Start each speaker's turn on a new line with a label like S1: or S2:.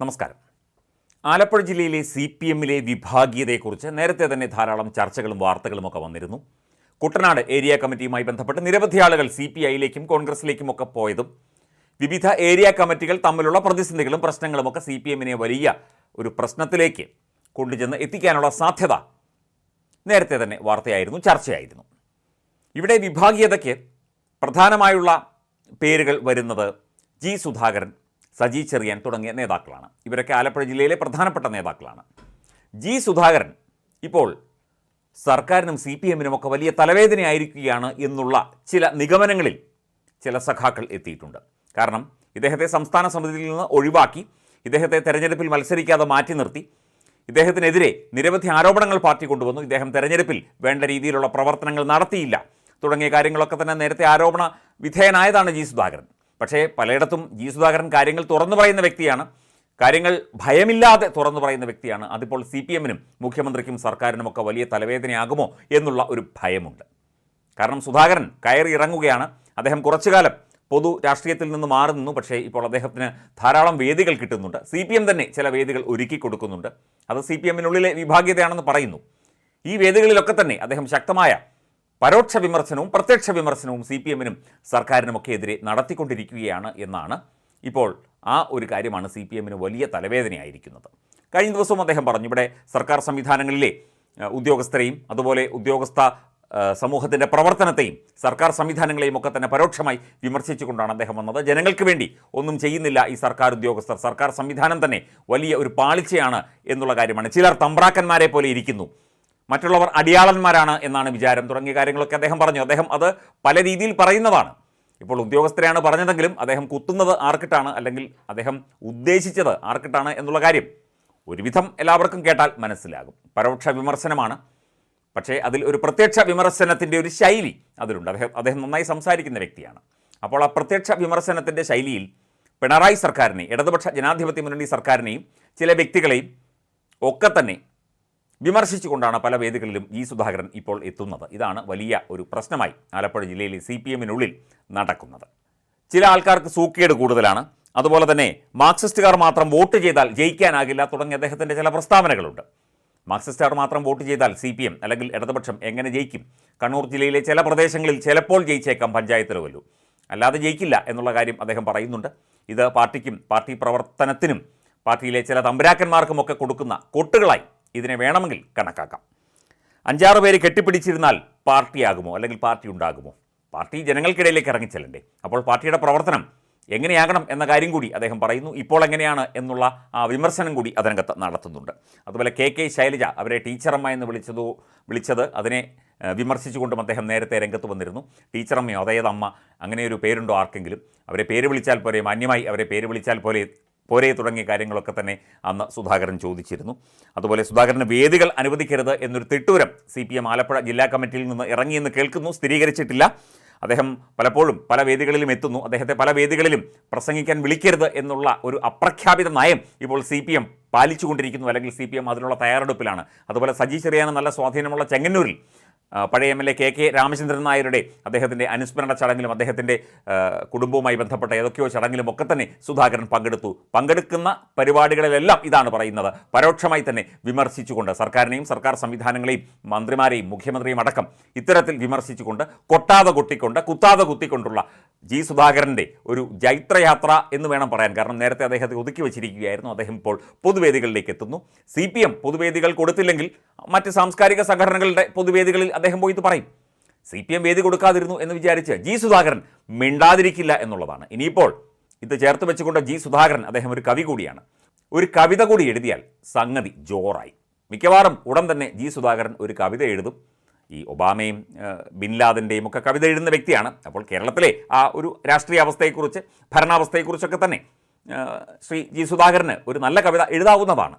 S1: നമസ്കാരം. ആലപ്പുഴ ജില്ലയിലെ C P എമ്മിലെ വിഭാഗീയതയെക്കുറിച്ച് നേരത്തെ തന്നെ ധാരാളം ചർച്ചകളും വാർത്തകളും ഒക്കെ വന്നിരുന്നു. കുട്ടനാട് ഏരിയ കമ്മിറ്റിയുമായി ബന്ധപ്പെട്ട് നിരവധി ആളുകൾ സി പി ഐയിലേക്കും കോൺഗ്രസിലേക്കും ഒക്കെ പോയതും വിവിധ ഏരിയ കമ്മിറ്റികൾ തമ്മിലുള്ള പ്രതിസന്ധികളും പ്രശ്നങ്ങളുമൊക്കെ സി പി എമ്മിനെ വലിയ ഒരു പ്രശ്നത്തിലേക്ക് കൊണ്ടുചെന്ന് എത്തിക്കാനുള്ള സാധ്യത നേരത്തെ തന്നെ വാർത്തയായിരുന്നു ചർച്ചയായിരുന്നു. ഇവിടെ വിഭാഗീയതയ്ക്ക് പ്രധാനമായുള്ള പേരുകൾ വരുന്നത് ജി സുധാകരൻ സജി ചെറിയാൻ തുടങ്ങിയ നേതാക്കളാണ്. ഇവരൊക്കെ ആലപ്പുഴ ജില്ലയിലെ പ്രധാനപ്പെട്ട നേതാക്കളാണ്. ജി സുധാകരൻ ഇപ്പോൾ സർക്കാരിനും സി പി എമ്മിനുമൊക്കെ വലിയ തലവേദനയായിരിക്കുകയാണ് എന്നുള്ള ചില നിഗമനങ്ങളിൽ ചില സഖാക്കൾ എത്തിയിട്ടുണ്ട്. കാരണം ഇദ്ദേഹത്തെ സംസ്ഥാന സമിതിയിൽ നിന്ന് ഒഴിവാക്കി ഇദ്ദേഹത്തെ തെരഞ്ഞെടുപ്പിൽ മത്സരിക്കാതെ മാറ്റി നിർത്തി ഇദ്ദേഹത്തിനെതിരെ നിരവധി ആരോപണങ്ങൾ പാർട്ടി കൊണ്ടുവന്നു. ഇദ്ദേഹം തെരഞ്ഞെടുപ്പിൽ വേണ്ട രീതിയിലുള്ള പ്രവർത്തനങ്ങൾ നടത്തിയില്ല. തുടങ്ങിയ കാര്യങ്ങളൊക്കെ തന്നെ നേരത്തെ ആരോപണ വിധേയനായതാണ് ജി സുധാകരൻ. പക്ഷേ പലയിടത്തും ജി സുധാകരൻ കാര്യങ്ങൾ തുറന്നു പറയുന്ന വ്യക്തിയാണ്. കാര്യങ്ങൾ ഭയമില്ലാതെ തുറന്നു പറയുന്ന വ്യക്തിയാണ്. അതിപ്പോൾ സി പി എമ്മിനും മുഖ്യമന്ത്രിക്കും സർക്കാരിനുമൊക്കെ വലിയ തലവേദനയാകുമോ എന്നുള്ള ഒരു ഭയമുണ്ട്. കാരണം സുധാകരൻ കയറി ഇറങ്ങുകയാണ്. അദ്ദേഹം കുറച്ചു കാലം പൊതു രാഷ്ട്രീയത്തിൽ നിന്ന് മാറി നിന്നു. പക്ഷേ ഇപ്പോൾ അദ്ദേഹത്തിന് ധാരാളം വേദികൾ കിട്ടുന്നുണ്ട്. സി പി എം തന്നെ ചില വേദികൾ ഒരുക്കി കൊടുക്കുന്നുണ്ട്. അത് സി പി എമ്മിനുള്ളിലെ വിഭാഗീയതയാണെന്ന് പറയുന്നു. ഈ വേദികളിലൊക്കെ തന്നെ അദ്ദേഹം ശക്തമായ പരോക്ഷ വിമർശനവും പ്രത്യക്ഷ വിമർശനവും സി പി എമ്മിനും സർക്കാരിനുമൊക്കെ എതിരെ നടത്തിക്കൊണ്ടിരിക്കുകയാണ് എന്നാണ് ഇപ്പോൾ ആ ഒരു കാര്യമാണ് സി പി എമ്മിന് വലിയ തലവേദനയായിരിക്കുന്നത്. കഴിഞ്ഞ ദിവസവും അദ്ദേഹം പറഞ്ഞു ഇവിടെ സർക്കാർ സംവിധാനങ്ങളിലെ ഉദ്യോഗസ്ഥരെയും അതുപോലെ ഉദ്യോഗസ്ഥ സമൂഹത്തിന്റെ പ്രവർത്തനത്തെയും സർക്കാർ സംവിധാനങ്ങളെയും ഒക്കെ തന്നെ പരോക്ഷമായി വിമർശിച്ചുകൊണ്ടാണ് അദ്ദേഹം വന്നത്. ജനങ്ങൾക്ക് വേണ്ടി ഒന്നും ചെയ്യുന്നില്ല ഈ സർക്കാർ ഉദ്യോഗസ്ഥർ. സർക്കാർ സംവിധാനം തന്നെ വലിയ ഒരു പാളിച്ചയാണ് എന്നുള്ള കാര്യമാണ്. ചിലർ തമ്പ്രാക്കന്മാരെ പോലെ ഇരിക്കുന്നു. മറ്റുള്ളവർ അടിയാളന്മാരാണ് എന്നാണ് വിചാരം. തുടങ്ങിയ കാര്യങ്ങളൊക്കെ അദ്ദേഹം പറഞ്ഞു. അദ്ദേഹം അത് പല രീതിയിൽ പറയുന്നതാണ്. ഇപ്പോൾ ഉദ്യോഗസ്ഥരെയാണ് പറഞ്ഞതെങ്കിലും അദ്ദേഹം കുത്തുന്നത് ആർക്കിട്ടാണ് അല്ലെങ്കിൽ അദ്ദേഹം ഉദ്ദേശിച്ചത് ആർക്കിട്ടാണ് എന്നുള്ള കാര്യം ഒരുവിധം എല്ലാവർക്കും കേട്ടാൽ മനസ്സിലാകും. പരോക്ഷ വിമർശനമാണ്. പക്ഷേ അതിൽ ഒരു പ്രത്യക്ഷ വിമർശനത്തിന്റെ ഒരു ശൈലി അതിലുണ്ട്. അദ്ദേഹം അദ്ദേഹം നന്നായി സംസാരിക്കുന്ന വ്യക്തിയാണ്. അപ്പോൾ ആ പ്രത്യക്ഷ വിമർശനത്തിന്റെ ശൈലിയിൽ പിണറായി സർക്കാരിനെയും ഇടതുപക്ഷ ജനാധിപത്യ മുന്നണി സർക്കാരിനെയും ചില വ്യക്തികളെയും ഒക്കെ തന്നെ വിമർശിച്ചുകൊണ്ടാണ് പല വേദികളിലും ഈ സുധാകരൻ ഇപ്പോൾ എത്തുന്നത്. ഇതാണ് വലിയ ഒരു പ്രശ്നമായി ആലപ്പുഴ ജില്ലയിലെ സി പി എമ്മിനുള്ളിൽ നടക്കുന്നത്. ചില ആൾക്കാർക്ക് സൂക്കേട് കൂടുതലാണ്. അതുപോലെ തന്നെ മാർക്സിസ്റ്റുകാർ മാത്രം വോട്ട് ചെയ്താൽ ജയിക്കാനാകില്ല തുടങ്ങിയ അദ്ദേഹത്തിന്റെ ചില പ്രസ്താവനകളുണ്ട്. മാർക്സിസ്റ്റുകാർ മാത്രം വോട്ട് ചെയ്താൽ സി പി എം അല്ലെങ്കിൽ ഇടതുപക്ഷം എങ്ങനെ ജയിക്കും? കണ്ണൂർ ജില്ലയിലെ ചില പ്രദേശങ്ങളിൽ ചിലപ്പോൾ ജയിച്ചേക്കാം പഞ്ചായത്തിലോ വല്ലു അല്ലാതെ ജയിക്കില്ല എന്നുള്ള കാര്യം അദ്ദേഹം പറയുന്നുണ്ട്. ഇത് പാർട്ടിക്കും പാർട്ടി പ്രവർത്തനത്തിനും പാർട്ടിയിലെ ചില തമ്പുരാക്കന്മാർക്കുമൊക്കെ കൊടുക്കുന്ന കൊട്ടുകളായി ഇതിനെ വേണമെങ്കിൽ കണക്കാക്കാം. അഞ്ചാറ് പേര് കെട്ടിപ്പിടിച്ചിരുന്നാൽ പാർട്ടിയാകുമോ? അല്ലെങ്കിൽ പാർട്ടി ഉണ്ടാകുമോ? പാർട്ടി ജനങ്ങൾക്കിടയിലേക്ക് ഇറങ്ങിച്ചെല്ലണ്ടേ? അപ്പോൾ പാർട്ടിയുടെ പ്രവർത്തനം എങ്ങനെയാകണം എന്ന കാര്യം കൂടി അദ്ദേഹം പറയുന്നു. ഇപ്പോൾ എങ്ങനെയാണ് എന്നുള്ള ആ വിമർശനം കൂടി അതിനകത്ത് നടത്തുന്നുണ്ട്. അതുപോലെ കെ കെ ശൈലജ അവരെ ടീച്ചറമ്മ എന്ന് വിളിച്ചതോ വിളിച്ചത് അതിനെ വിമർശിച്ചുകൊണ്ടും അദ്ദേഹം നേരത്തെ രംഗത്ത് വന്നിരുന്നു. ടീച്ചറമ്മയോ അതായത് അമ്മ അങ്ങനെ ഒരു പേരുണ്ടോ ആർക്കെങ്കിലും? അവരെ പേര് വിളിച്ചാൽ പോരെ മാന്യമായി അവരെ പേര് വിളിച്ചാൽ പോലെ പോരെ തുടങ്ങിയ കാര്യങ്ങളൊക്കെ തന്നെ അന്ന് സുധാകരൻ ചോദിച്ചിരുന്നു. അതുപോലെ സുധാകരന് വേദികൾ അനുവദിക്കരുത് എന്നൊരു തിട്ടൂരം സി പി എം ആലപ്പുഴ ജില്ലാ കമ്മിറ്റിയിൽ നിന്ന് ഇറങ്ങിയെന്ന് കേൾക്കുന്നു സ്ഥിരീകരിച്ചിട്ടില്ല. അദ്ദേഹം പലപ്പോഴും പല വേദികളിലും എത്തുന്നു. അദ്ദേഹത്തെ പല വേദികളിലും പ്രസംഗിക്കാൻ വിളിക്കരുത് എന്നുള്ള ഒരു അപ്രഖ്യാപിത നയം ഇപ്പോൾ സി പി എം പാലിച്ചുകൊണ്ടിരിക്കുന്നു അല്ലെങ്കിൽ സി പി എം അതിനുള്ള തയ്യാറെടുപ്പിലാണ്. അതുപോലെ സജി ചെറിയാൻ നല്ല സ്വാധീനമുള്ള ചെങ്ങന്നൂരിൽ പഴയ M L A K K Ramachandran നായരുടെ അദ്ദേഹത്തിന്റെ അനുസ്മരണ ചടങ്ങിലും അദ്ദേഹത്തിന്റെ കുടുംബവുമായി ബന്ധപ്പെട്ട ഏതൊക്കെയോ ചടങ്ങിലും ഒക്കെ തന്നെ സുധാകരൻ പങ്കെടുത്തു. പങ്കെടുക്കുന്ന പരിപാടികളിലെല്ലാം ഇതാണ് പറയുന്നത്. പരോക്ഷമായി തന്നെ വിമർശിച്ചുകൊണ്ട് സർക്കാരിനെയും സർക്കാർ സംവിധാനങ്ങളെയും മന്ത്രിമാരെയും മുഖ്യമന്ത്രിയും അടക്കം ഇത്തരത്തിൽ വിമർശിച്ചുകൊണ്ട് കൊട്ടാതെ കൊട്ടിക്കൊണ്ട് കുത്താതെ കുത്തിക്കൊണ്ടുള്ള ജി സുധാകരന്റെ ഒരു ജൈത്രയാത്ര എന്ന് വേണം പറയാൻ. കാരണം നേരത്തെ അദ്ദേഹത്തെ ഒതുക്കി വച്ചിരിക്കുകയായിരുന്നു. അദ്ദേഹം ഇപ്പോൾ പൊതുവേദികളിലേക്ക് എത്തുന്നു. സി പി എം പൊതുവേദികൾ കൊടുത്തില്ലെങ്കിൽ മറ്റ് സാംസ്കാരിക സംഘടനകളുടെ പൊതുവേദികളിൽ അദ്ദേഹം പോയി ഇത് പറയും. സി പി എം വേദി കൊടുക്കാതിരുന്നു എന്ന് വിചാരിച്ച് ജി സുധാകരൻ മിണ്ടാതിരിക്കില്ല എന്നുള്ളതാണ്. ഇനിയിപ്പോൾ ഇത് ചേർത്ത് വെച്ചുകൊണ്ട് ജി സുധാകരൻ അദ്ദേഹം ഒരു കവി കൂടിയാണ്. ഒരു കവിത കൂടി എഴുതിയാൽ സംഗതി ജോറായി. മിക്കവാറും ഉടൻ തന്നെ ജി സുധാകരൻ ഒരു കവിത എഴുതും. ഈ ഒബാമയും ബിൻ ലാദന്റെയും ഒക്കെ കവിത എഴുതുന്ന വ്യക്തിയാണ്. അപ്പോൾ കേരളത്തിലെ ആ ഒരു രാഷ്ട്രീയ അവസ്ഥയെക്കുറിച്ച് ഭരണാവസ്ഥയെക്കുറിച്ചൊക്കെ തന്നെ ശ്രീ ജി സുധാകരന് ഒരു നല്ല കവിത എഴുതാവുന്നതാണ്.